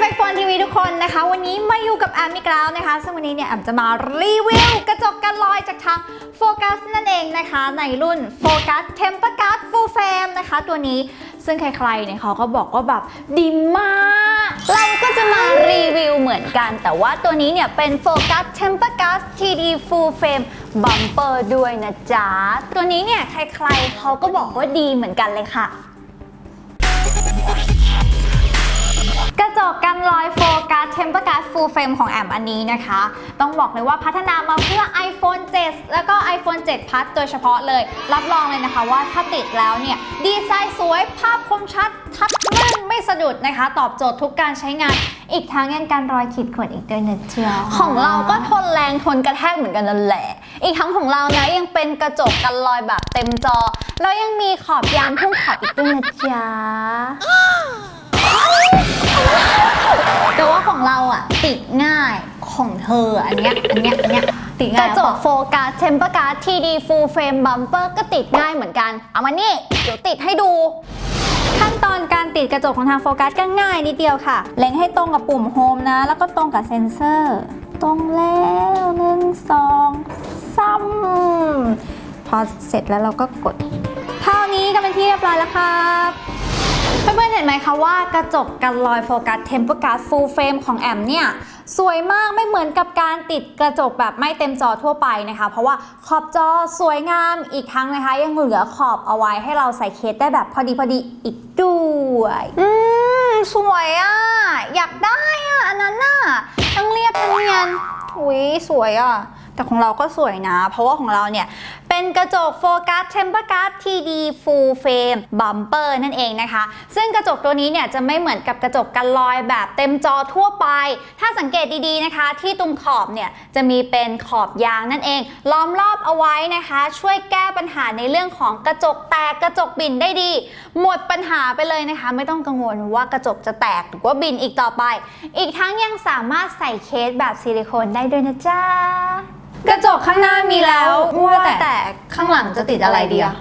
สเปกฟอนทีวีทุกคนนะคะ วันนี้มาอยู่กับแอมอีกแล้วนะคะ ซึ่งวันนี้เนี่ยแอมจะมารีวิวกระจกกันลอยจากทางโฟกัสนั่นเองนะคะ ในรุ่นโฟกัสเทมเปอร์การ์ดฟูลเฟรมนะคะ ตัวนี้ซึ่งใครๆเนี่ยเขาก็บอกว่าแบบดีมาก เราก็จะมารีวิวเหมือนกัน แต่ว่าตัวนี้เนี่ยเป็นโฟกัส Temper Gas TD Full Frame Bumper ด้วยนะจ๊ะ ตัวนี้เนี่ยใครๆเขาก็บอกว่าดีเหมือนกันเลยค่ะ จกกันรอยโฟกัสเทมเปอร์การ์ดฟูลเฟรมของแอมอันนี้นะคะ ต้องบอกเลยว่าพัฒนามาเพื่อ iPhone 7 แล้วก็ iPhone 7 Plus โดยเฉพาะเลย รับรองเลยนะคะว่าถ้าติดแล้วเนี่ย ดีไซน์สวยภาพคมชัด ทัดลื่นไม่สะดุดนะคะ ตอบโจทย์ทุกการใช้งาน อีกทั้งยังการรอยขีดข่วนอีกด้วยนะเจ้าของเราก็ทนแรงทนกระแทกเหมือนกันนั่นแหละ อีกทั้งของเรานะยังเป็นกระจกกันรอยแบบเต็มจอ แล้วยังมีขอบยางพุ่งขอบอีกด้วยนะจ๊ะ ของเราอะ ติดง่ายของเธออันเนี้ยอันเนี้ยอันเนี้ยติดกง่ายระจกโฟกัส Temper Gas TD Full Frame Bumper ก็ติดง่ายเหมือนกัน เอามานี่ เดี๋ยวติดให้ดู ขั้นตอนการติดกระจกของทางโฟกัสก็ง่ายนิดเดียวค่ะ เล็งให้ตรงกับปุ่มโฮมนะ แล้วก็ตรงกับเซนเซอร์ ตรงแล้วหนึ่งสองสามพอเสร็จแล้วเราก็กด เท่านี้ก็เป็นที่เรียบร้อยแล้วครับเพื่อนๆเห็นไหมคะว่ากระจกกันรอยโฟกัสเทมเปอร์การ์ดฟูลเฟรมของแอมเนี่ย สวยมากไม่เหมือนกับการติดกระจกแบบไม่เต็มจอทั่วไปนะคะ เพราะว่าขอบจอสวยงามอีกทั้งนะคะ ยังเหลือขอบเอาไว้ให้เราใส่เคสได้แบบพอดีพอดีอีกด้วยอืมสวยอะ อยากได้อะ อันนั้นน่ะทั้งเรียบทั้งเนียนอุ้ยสวยอะ แต่ของเราก็สวยนะ เพราะว่าของเราเนี่ย เป็นกระจกโฟกัสเทมเปอร์การ์ด TD Full Frame Bumper นั่นเองนะคะ ซึ่งกระจกตัวนี้เนี่ยจะไม่เหมือนกับกระจกกันรอยแบบเต็มจอทั่วไป ถ้าสังเกตดีๆนะคะ ที่ตรงขอบเนี่ยจะมีเป็นขอบยางนั่นเอง ล้อมรอบเอาไว้นะคะ ช่วยแก้ปัญหาในเรื่องของกระจกแตกกระจกบินได้ดี หมดปัญหาไปเลยนะคะ ไม่ต้องกังวลว่ากระจกจะแตกหรือว่าบินอีกต่อไป อีกทั้งยังสามารถใส่เคสแบบซิลิโคนได้ด้วยนะจ๊ะ กระจกข้างหน้ามีแล้วว่าแต่ข้างหลังจะติดอะไรดีอะ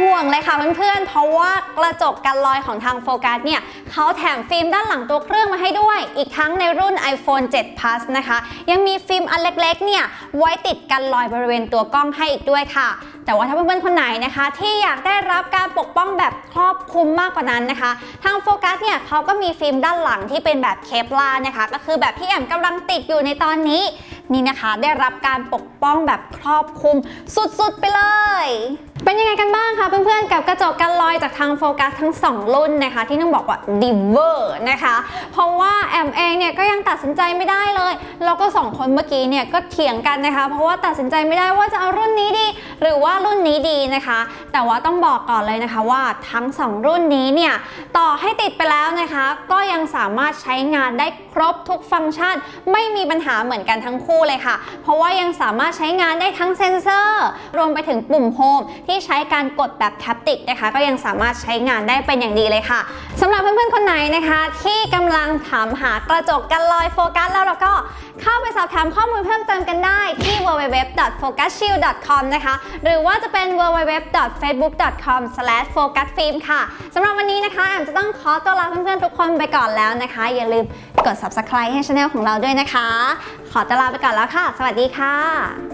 ห่วงเลยค่ะเพื่อนๆ เพราะว่ากระจกกันรอยของทางโฟกัสเนี่ยเขาแถมฟิล์มด้านหลังตัวเครื่องมาให้ด้วย อีกทั้งในรุ่น iPhone 7 Plus นะคะ ยังมีฟิล์มอันเล็กๆเนี่ยไว้ติดกันรอยบริเวณตัวกล้องให้อีกด้วยค่ะ แต่ว่าถ้าเพื่อนๆ คนไหนนะคะ ที่อยากได้รับการปกป้องแบบครอบคลุมมากกว่านั้นนะคะ ทางโฟกัสเนี่ยเขาก็มีฟิล์มด้านหลังที่เป็นแบบเคปลานะคะ ก็คือแบบที่แอมกำลังติดอยู่ในตอนนี้ นี่นะคะได้รับการปกป้องแบบครอบคลุมสุดๆไปเลย เป็นยังไงกันบ้างคะเพื่อนๆกับกระจกกันลอยจากทางโฟกัสทั้ง 2 รุ่นนะคะ ที่ต้องบอกว่าดิเวอร์นะคะ เพราะว่า มเองเนี่ยก็ยังตัดสินใจไม่ได้เลย แล้วก็สองคนเมื่อกี้เนี่ยก็เถียงกันนะคะ เพราะว่าตัดสินใจไม่ได้ว่าจะเอารุ่นนี้ดี หรือว่ารุ่นนี้ดีนะคะ แต่ว่าต้องบอกก่อนเลยนะคะว่าทั้ง 2 รุ่นนี้เนี่ยต่อให้ติดไปแล้วนะคะ ก็ยังสามารถใช้งานได้ครบทุกฟังก์ชัน ไม่มีปัญหาเหมือนกันทั้งคู่เลยค่ะ เพราะว่ายังสามารถใช้งานได้ทั้งเซ็นเซอร์ รวมไปถึงปุ่มโฮมที่ใช้การกดแบบแท็บติกนะคะ ก็ยังสามารถใช้งานได้เป็นอย่างดีเลยค่ะสำหรับเพื่อนๆคนไหนนะคะ ที่กำลังถามหาากระจกกันลอยโฟกัสแล้วเราก็เข้าไปสอบถามข้อมูลเพิ่มเติมกันได้ที่ www.focusshield.com นะคะ หรือว่าจะเป็น www.facebook.com/focusfilm ค่ะสำหรับวันนี้นะคะแอมจะต้องขอตัวลาเพื่อนๆทุกคนไปก่อนแล้วนะคะ อย่าลืมกด subscribe ให้ช anel ของเราด้วยนะคะ ขอตัวลาไปก่อนแล้วค่ะ สวัสดีค่ะ